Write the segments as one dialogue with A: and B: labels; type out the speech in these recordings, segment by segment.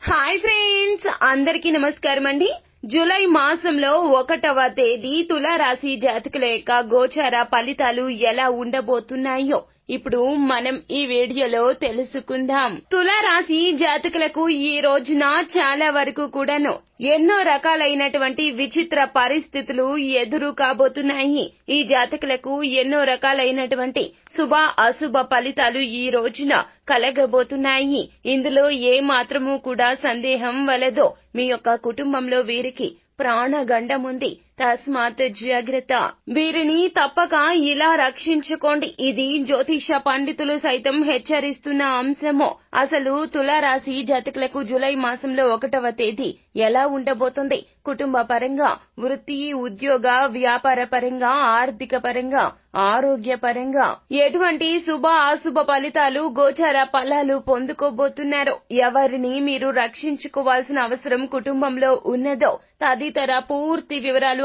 A: Hi friends అందరికీ నమస్కారం అండి. జూలై మాసంలో ఒకటవ తేదీ తులారాశి జాతకుల యొక్క గోచార ఫలితాలు ఎలా ఉండబోతున్నాయో ఇప్పుడు మనం ఈ వీడియోలో తెలుసుకుందాం. తులారాశి జాతకులకు ఈ రోజున చాలా వరకు కూడాను ఎన్నో రకాలైనటువంటి విచిత్ర పరిస్థితులు ఎదురు కాబోతున్నాయి. ఈ జాతకులకు ఎన్నో రకాలైనటువంటి శుభ అశుభ ఫలితాలు ఈ రోజున కలగబోతున్నాయి. ఇందులో ఏ మాత్రము కూడా సందేహం వలదో. మీ యొక్క కుటుంబంలో వీరికి ప్రాణగండం ఉంది. తస్మాత్ జాగ్రత్త. వీరిని తప్పక ఇలా రక్షించుకోండి. ఇది జ్యోతిష పండితులు సైతం హెచ్చరిస్తున్న అంశము. అసలు తులారాశి జాతకులకు జూలై మాసంలో ఒకటవ తేదీ ఎలా ఉండబోతుంది? కుటుంబ పరంగా వృత్తి ఉద్యోగ వ్యాపార పరంగా ఆర్థిక పరంగా ఆరోగ్య పరంగా ఎటువంటి శుభ అశుభ ఫలితాలు గోచార ఫలాలు పొందుకోబోతున్నారు? ఎవరిని మీరు రక్షించుకోవాల్సిన అవసరం కుటుంబంలో ఉన్నదో తదితర పూర్తి వివరాలు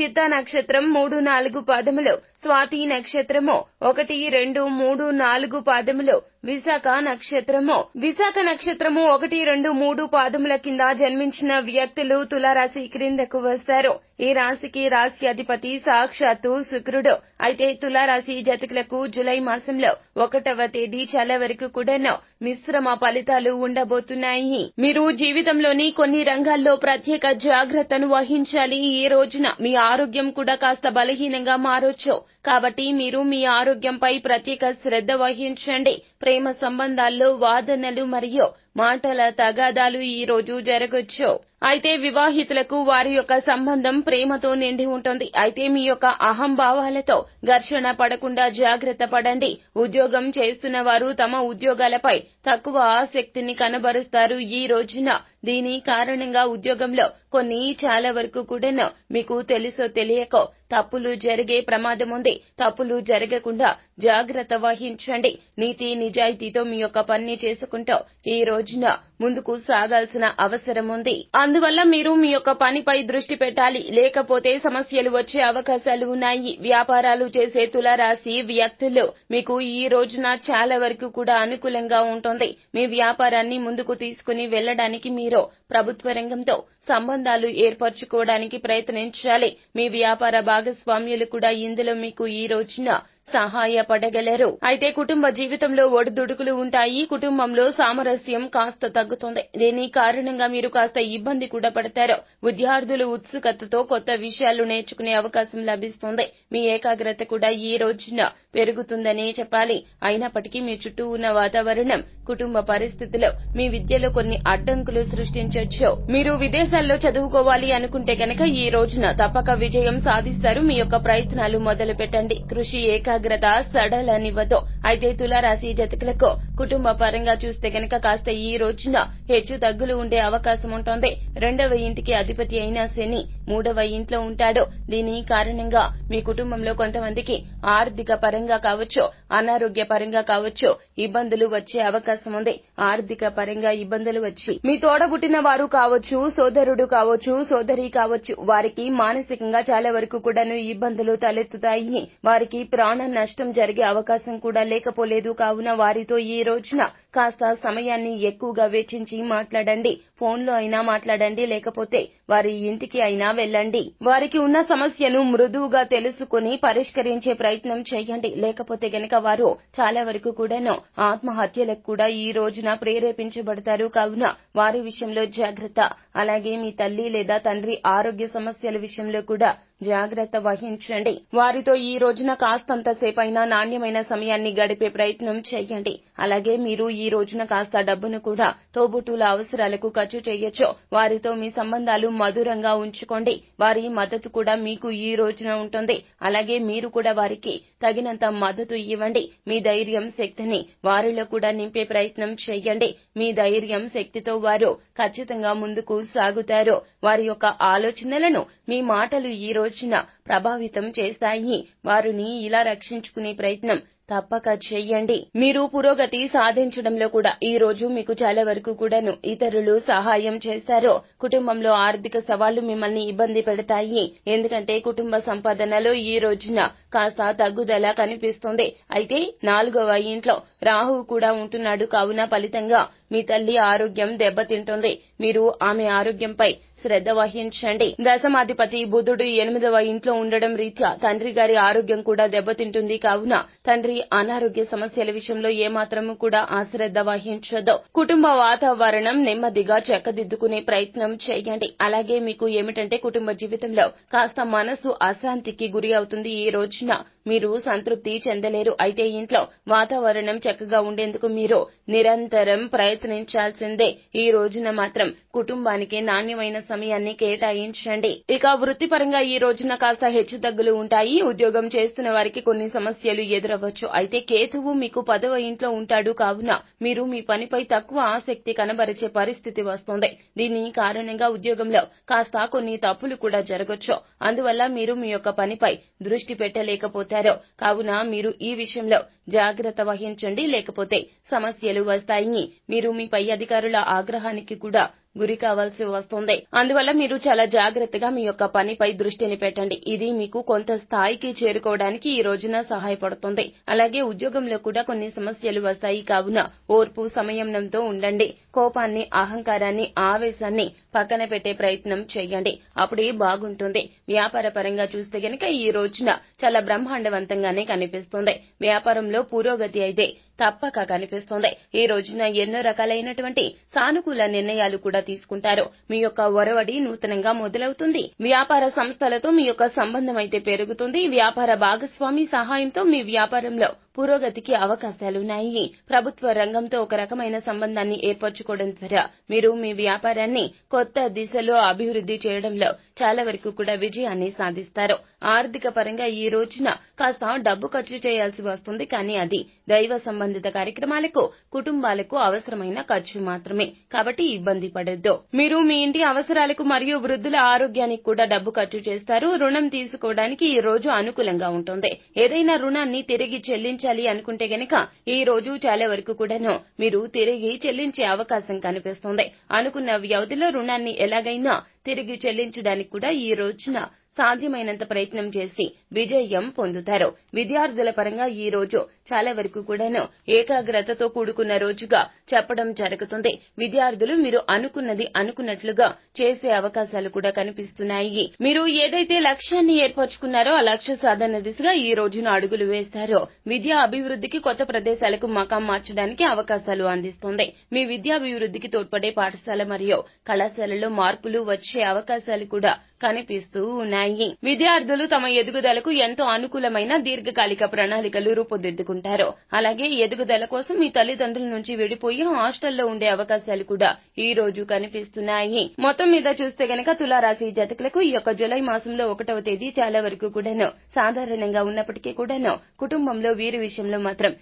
A: చిత్త నక్షత్రం మూడు నాలుగు పాదములు. స్వాతి నక్షత్రము ఒకటి రెండు మూడు నాలుగు పాదములు. విశాఖ నక్షత్రము. విశాఖ నక్షత్రము ఒకటి రెండు మూడు పాదముల కింద జన్మించిన వ్యక్తులు తులారాశి క్రిందకు వస్తారు. ఈ రాశికి రాశి అధిపతి సాక్షాత్తు శుక్రుడు. అయితే తులారాశి జతకులకు జులై మాసంలో ఒకటవ తేదీ చాలా వరకు కూడాను మిశ్రమ ఫలితాలు ఉండబోతున్నాయి. మీరు జీవితంలోని కొన్ని రంగాల్లో ప్రత్యేక జాగ్రత్తను వహించాలి. ఈ రోజున మీ ఆరోగ్యం కూడా కాస్త బలహీనంగా మారొచ్చు. కాబట్టి మీరు మీ ఆరోగ్యంపై ప్రత్యేక శ్రద్ధ వహించండి. ప్రేమ సంబంధాల్లో వాదనలు మరియు మాటల తగాదాలు ఈ రోజు జరగొచ్చు. అయితే వివాహితులకు వారి యొక్క సంబంధం ప్రేమతో నిండి ఉంటుంది. అయితే మీ యొక్క అహంభావాలతో ఘర్షణ పడకుండా జాగ్రత్త పడండి. ఉద్యోగం చేస్తున్న వారు తమ ఉద్యోగాలపై తక్కువ ఆసక్తిని కనబరుస్తారు. ఈ రోజున దీని కారణంగా ఉద్యోగంలో కొన్ని చాలా వరకు కూడా మీకు తెలుసో తెలియకో తప్పులు జరిగే ప్రమాదం ఉంది. తప్పులు జరగకుండా జాగ్రత్త వహించండి. నీతి నిజాయితీతో మీ యొక్క పని చేసుకుంటూ ఈ రోజున ముందుకు సాగాల్సిన అవసరం ఉంది. అందువల్ల మీరు మీ యొక్క పనిపై దృష్టి పెట్టాలి. లేకపోతే సమస్యలు వచ్చే అవకాశాలు ఉన్నాయి. వ్యాపారాలు చేసే తులారాశి వ్యక్తులు మీకు ఈ రోజున చాలా వరకు కూడా అనుకూలంగా ఉంటుంది. మీ వ్యాపారాన్ని ముందుకు తీసుకుని వెళ్ళడానికి మీరు ప్రభుత్వ రంగంతో సంబంధాలు ఏర్పరచుకోవడానికి ప్రయత్నించాలి. మీ వ్యాపార భాగస్వామ్యులు కూడా ఇందులో మీకు ఈ రోజున సహాయపడగలరు. అయితే కుటుంబ జీవితంలో ఒడిదుడుకులు ఉంటాయి. కుటుంబంలో సామరస్యం కాస్త తగ్గుతుంది. దీని కారణంగా మీరు కాస్త ఇబ్బంది కూడా పడతారు విద్యార్థులు ఉత్సుకతతో కొత్త విషయాలు నేర్చుకునే అవకాశం లభిస్తుంది. మీ ఏకాగ్రత కూడా ఈ రోజున పెరుగుతుందనే చెప్పాలి. అయినప్పటికీ మీ చుట్టూ ఉన్న వాతావరణం కుటుంబ పరిస్థితులు మీ విద్యలో కొన్ని అడ్డంకులు సృష్టించవచ్చు మీరు విదేశాల్లో చదువుకోవాలి అనుకుంటే గనక ఈ రోజున తప్పక విజయం సాధిస్తారు. మీ యొక్క ప్రయత్నాలు మొదలు పెట్టండి కృషి ఏకాగ్రత సడలనివ్వదు. అయితే తులారాశి జతకులకు కుటుంబ పరంగా చూస్తే గనక కాస్త ఈ రోజున హెచ్చు తగ్గులు ఉండే అవకాశం ఉంటుంది. రెండవ ఇంటికి అధిపతి అయిన శని మూడవ ఇంట్లో ఉంటాడు. దీని కారణంగా మీ కుటుంబంలో కొంతమందికి ఆర్థిక పరంగా కావచ్చు అనారోగ్య పరంగా కావచ్చు ఇబ్బందులు వచ్చే అవకాశం ఉంది. ఆర్థిక పరంగా ఇబ్బందులు వచ్చి మీ తోడబుట్టిన వారు కావచ్చు సోదరుడు కావచ్చు సోదరి కావచ్చు వారికి మానసికంగా చాలా వరకు కూడాను ఇబ్బందులు తలెత్తుతాయి. వారికి ప్రాణ నష్టం జరిగే అవకాశం కూడా లేకపోలేదు. కావున వారితో ఈ రోజున కాస్త సమయాన్ని ఎక్కువగా వెచ్చించి మాట్లాడండి. ఫోన్లో అయినా మాట్లాడండి లేకపోతే వారి ఇంటికి అయినా వెళ్ళండి. వారికి ఉన్న సమస్యను మృదువుగా తెలుసుకుని పరిష్కరించే ప్రయత్నం చేయండి. లేకపోతే గనక వారు చాలా వరకు కూడాను ఆత్మహత్యలకు కూడా ఈ రోజున ప్రేరేపించబడతారు. కావున వారి విషయంలో జాగ్రత్త. అలాగే మీ తల్లి లేదా తండ్రి ఆరోగ్య సమస్యల విషయంలో కూడా జాగ్రత్త వహించండి. వారితో ఈ రోజున కాస్తంత సేపైనా నాణ్యమైన సమయాన్ని గడిపే ప్రయత్నం చేయండి. అలాగే మీరు ఈ రోజున కాస్త డబ్బును కూడా తోబుట్టుల అవసరాలకు ఖర్చు చేయొచ్చు. వారితో మీ సంబంధాలు మధురంగా ఉంచుకోండి. వారి మద్దతు కూడా మీకు ఈ రోజున ఉంటుంది. అలాగే మీరు కూడా వారికి తగినంత మద్దతు ఇవ్వండి. మీ ధైర్యం శక్తిని వారిలో కూడా నింపే ప్రయత్నం చేయండి. మీ ధైర్యం శక్తితో వారు ఖచ్చితంగా ముందుకు సాగుతారు. వారి యొక్క ఆలోచనలను మీ మాటలు ఈ రోజు ఆలోచన ప్రభావితం చేస్తాయి. వారిని ఇలా రక్షించుకునే ప్రయత్నం తప్పక చెయ్యండి మీరు పురోగతి సాధించడంలో కూడా ఈ రోజు మీకు చాలా వరకు కూడాను ఇతరులు సహాయం చేశారు. కుటుంబంలో ఆర్థిక సవాళ్ళు మిమ్మల్ని ఇబ్బంది పెడతాయి. ఎందుకంటే కుటుంబ సంపాదనలో ఈ రోజున కాస్త తగ్గుదల కనిపిస్తుంది. అయితే నాలుగవ ఇంట్లో రాహు కూడా ఉంటున్నాడు. కావున ఫలితంగా మీ తల్లి ఆరోగ్యం దెబ్బతింటుంది. మీరు ఆమె ఆరోగ్యంపై శ్రద్ధ వహించండి. దశమాధిపతి బుధుడు ఎనిమిదవ ఇంట్లో ఉండడం రీత్యా తండ్రి గారి ఆరోగ్యం కూడా దెబ్బతింటుంది. కావున తండ్రి అనారోగ్య సమస్యల విషయంలో ఏమాత్రము కూడా అశ్రద్ధ వహించదు కుటుంబ వాతావరణం నెమ్మదిగా చక్కదిద్దుకునే ప్రయత్నం చేయండి. అలాగే మీకు ఏమిటంటే కుటుంబ జీవితంలో కాస్త మనసు అశాంతికి గురి అవుతుంది. ఈ రోజున మీరు సంతృప్తి చెందలేరు. అయితే ఇంట్లో వాతావరణం చక్కగా ఉండేందుకు మీరు నిరంతరం ప్రయత్నించాల్సిందే. ఈ రోజున మాత్రం కుటుంబానికి నాణ్యమైన సమయాన్ని కేటాయించండి. ఇక వృత్తిపరంగా ఈ రోజున కాస్త హెచ్చు తగ్గులు ఉంటాయి. ఉద్యోగం చేస్తున్న వారికి కొన్ని సమస్యలు ఎదురవ్వచ్చు. అయితే కేతువు మీకు పదవ ఇంట్లో ఉంటాడు కావున మీరు మీ పనిపై తక్కువ ఆసక్తి కనబరిచే పరిస్థితి వస్తుంది. దీని కారణంగా ఉద్యోగంలో కాస్త కొన్ని తప్పులు కూడా జరగొచ్చు. అందువల్ల మీరు మీ యొక్క పనిపై దృష్టి పెట్టలేకపోతారు. కావున మీరు ఈ విషయంలో జాగ్రత్త వహించండి లేకపోతే సమస్యలు వస్తాయి. మీరు మీ పై అధికారుల ఆగ్రహానికి కూడా గురి కావాల్సి వస్తుంది. అందువల్ల మీరు చాలా జాగ్రత్తగా మీ యొక్క పనిపై దృష్టిని పెట్టండి. ఇది మీకు కొంత స్థాయికి చేరుకోవడానికి ఈ రోజున సహాయపడుతుంది. అలాగే ఉద్యోగంలో కూడా కొన్ని సమస్యలు వస్తాయి. కావున ఓర్పు సంయమనంతో ఉండండి. కోపాన్ని అహంకారాన్ని ఆవేశాన్ని పక్కన పెట్టే ప్రయత్నం చేయండి. అప్పుడే బాగుంటుంది. వ్యాపార పరంగా చూస్తే గనక ఈ రోజున చాలా బ్రహ్మాండవంతంగానే కనిపిస్తుంది. వ్యాపారంలో పురోగతి అయితే తప్పక కనిపిస్తోంది. ఈ రోజున ఎన్నో రకాలైనటువంటి సానుకూల నిర్ణయాలు కూడా తీసుకుంటారు. మీ యొక్క ఒరవడి నూతనంగా మొదలవుతుంది. వ్యాపార సంస్థలతో మీ యొక్క సంబంధం అయితే పెరుగుతుంది. వ్యాపార భాగస్వామి సహాయంతో మీ వ్యాపారంలో పురోగతికి అవకాశాలున్నాయి ప్రభుత్వ రంగంతో ఒక రకమైన సంబంధాన్ని ఏర్పరచుకోవడం ద్వారా మీరు మీ వ్యాపారాన్ని కొత్త దిశలో అభివృద్ధి చేయడంలో చాలా వరకు కూడా విజయాన్ని సాధిస్తారు. ఆర్థిక పరంగా ఈ రోజున కాస్త డబ్బు ఖర్చు చేయాల్సి వస్తుంది. కానీ అది దైవ సంబంధం సంబంధిత కార్యక్రమాలకు కుటుంబాలకు అవసరమైన ఖర్చు మాత్రమే. కాబట్టి ఇబ్బంది పడొద్దు. మీరు మీ ఇంటి అవసరాలకు మరియు వృద్ధుల ఆరోగ్యానికి కూడా డబ్బు ఖర్చు చేస్తారు. రుణం తీసుకోవడానికి ఈ రోజు అనుకూలంగా ఉంటుంది. ఏదైనా రుణాన్ని తిరిగి చెల్లించాలి అనుకుంటే గనక ఈ రోజు చాలా వరకు కూడాను మీరు తిరిగి చెల్లించే అవకాశం కనిపిస్తుంది. అనుకున్న వ్యవధిలో రుణాన్ని ఎలాగైనా తిరిగి చెల్లించడానికి కూడా ఈ రోజున సాధ్యమైనంత ప్రయత్నం చేసి విజయం పొందుతారు. విద్యార్థుల పరంగా ఈ రోజు చాలా వరకు కూడాను ఏకాగ్రతతో కూడుకున్న రోజుగా చెప్పడం జరుగుతుంది. విద్యార్థులు మీరు అనుకున్నది అనుకున్నట్లుగా చేసే అవకాశాలు కూడా కనిపిస్తున్నాయి. మీరు ఏదైతే లక్ష్యాన్ని ఏర్పరచుకున్నారో ఆ లక్ష్య సాధన దిశగా ఈ రోజున అడుగులు వేస్తారో. విద్యా అభివృద్ధికి కొత్త ప్రదేశాలకు మకాం మార్చడానికి అవకాశాలు అందిస్తుంది. మీ విద్యాభివృద్ధికి తోడ్పడే పాఠశాల మరియు కళాశాలలో మార్పులు వచ్చి వచ్చే అవకాశాలు కూడా కనిపిస్తూ ఉన్నాయి. విద్యార్థులు తమ ఎదుగుదలకు ఎంతో అనుకూలమైన దీర్ఘకాలిక ప్రణాళికలు రూపుదిద్దుకుంటారు. అలాగే ఎదుగుదల కోసం మీ తల్లిదండ్రుల నుంచి విడిపోయి హాస్టల్లో ఉండే అవకాశాలు కూడా ఈ రోజు కనిపిస్తున్నాయి. మొత్తం మీద చూస్తే గనక తులారాశి జతకులకు ఈ యొక్క జులై మాసంలో ఒకటవ తేదీ చాలా వరకు కూడాను సాధారణంగా ఉన్నప్పటికీ కూడాను కుటుంబంలో వీరి విషయంలో మాత్రం